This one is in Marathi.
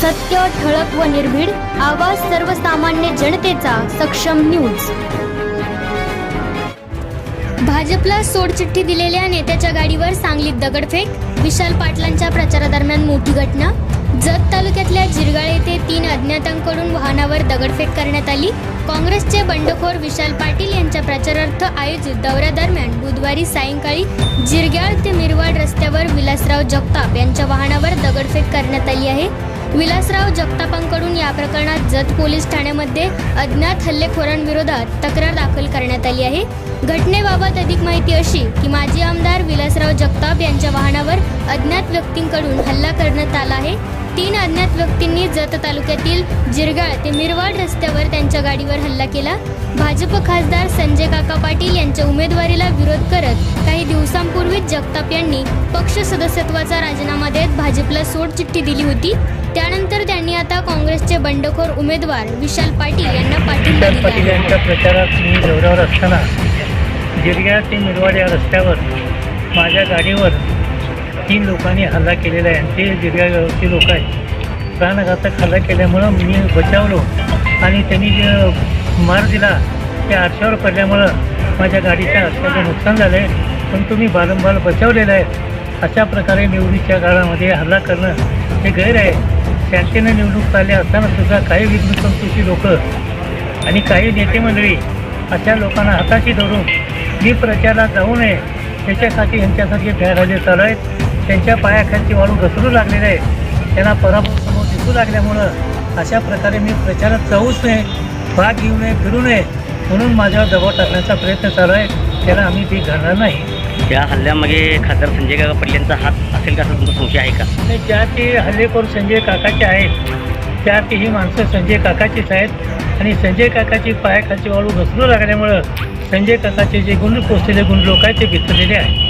सत्य ठळक व निर्भीड आवाज सर्वसामान्य जनतेचा सक्षम न्यूज. भाजपला सोडचिठ्ठी दिलेल्या नेत्याच्या गाडीवर सांगलीत दगडफेक विशाल पाटलांच्या प्रचारादरम्यान मोठी घटना. जत तालुक्यातल्या जिरगाळ येथे तीन अज्ञातांकडून वाहनावर दगडफेक करण्यात आली. काँग्रेसचे बंडखोर विशाल पाटील यांच्या प्रचारार्थ आयोजित दौऱ्यादरम्यान बुधवारी सायंकाळी जिरग्याळ ते मिरवाड रस्त्यावर विलासराव जगताप यांच्या वाहनावर दगडफेक करण्यात आली आहे. विलासराव जगतापांकडून या प्रकरणात जत पोलीस ठाण्यामध्ये अज्ञात हल्लेखोरांविरोधात तक्रार दाखल करण्यात आली आहे. घटनेबाबत अधिक माहिती अशी की माजी आमदार विलासराव जगताप यांच्या वाहनावर अज्ञात व्यक्तींकडून हल्ला करण्यात आला आहे. तीन अज्ञात व्यक्तींनी जत तालुक्यातील जिरगाळ ते मिरवाड रस्त्यावर त्यांच्या गाडीवर हल्ला केला. भाजप खासदार संजय काका पाटील यांच्या उमेदवारीला विरोध करत काही दिवसांपूर्वीच जगताप यांनी पक्ष सदस्यत्वाचा राजीनामा देत भाजपला सोडचिठ्ठी दिली होती. त्यानंतर त्यांनी आता काँग्रेसचे बंडखोर उमेदवार विशाल पाटील यांना पाठिंबा विशाल पाटील यांच्या प्रचारात मी दौऱ्यावर असताना जिरग्या ते मिरवाड या रस्त्यावर माझ्या गाडीवर तीन लोकांनी हल्ला केलेला आहे. आणि ते जिरग्या गावचे लोक आहेत. प्राणघातक हल्ला केल्यामुळं मी बचावलो आणि त्यांनी जे मार दिला त्या आरशावर पडल्यामुळं माझ्या गाडीच्या आरशाचं नुकसान झालं आहे पण तुम्ही बारंबार बचावलेलं आहे. अशा प्रकारे निवडीच्या काळामध्ये हल्ला करणं हे गैर आहे. शांतीनं निवडणूक चालल्या असताना सुद्धा काही विघ्नसंतोषी लोकं आणि काही नेते मंडळी अशा लोकांना हाताशी धरून मी प्रचारात जाऊ नये त्याच्यासाठी यांच्यासारखे फेराले चालू आहेत. त्यांच्या पायाखालची वाळू घसरू लागलेले आहे. त्यांना पराभव समोर दिसू लागल्यामुळं अशा प्रकारे मी प्रचारात जाऊच नये भाग घेऊ नये फिरू नये म्हणून माझ्यावर दबाव टाकण्याचा प्रयत्न चालू आहे. त्याला आम्ही ती घालणार नाही. या हल्ल्यामध्ये खासदार संजय काका पाटील यांचा हात असेल का असं तुमचा संशय आहे का? आणि ज्या ते हल्लेखोर संजय काकाचे आहेत त्या ते ही माणसं संजय काकाचीच आहेत. आणि संजय काकाची पायाखालची वाळू घसरू लागल्यामुळं संजय काकाचे जे गुंड पोचलेले गुंड लोक आहेत ते भितरलेले आहेत.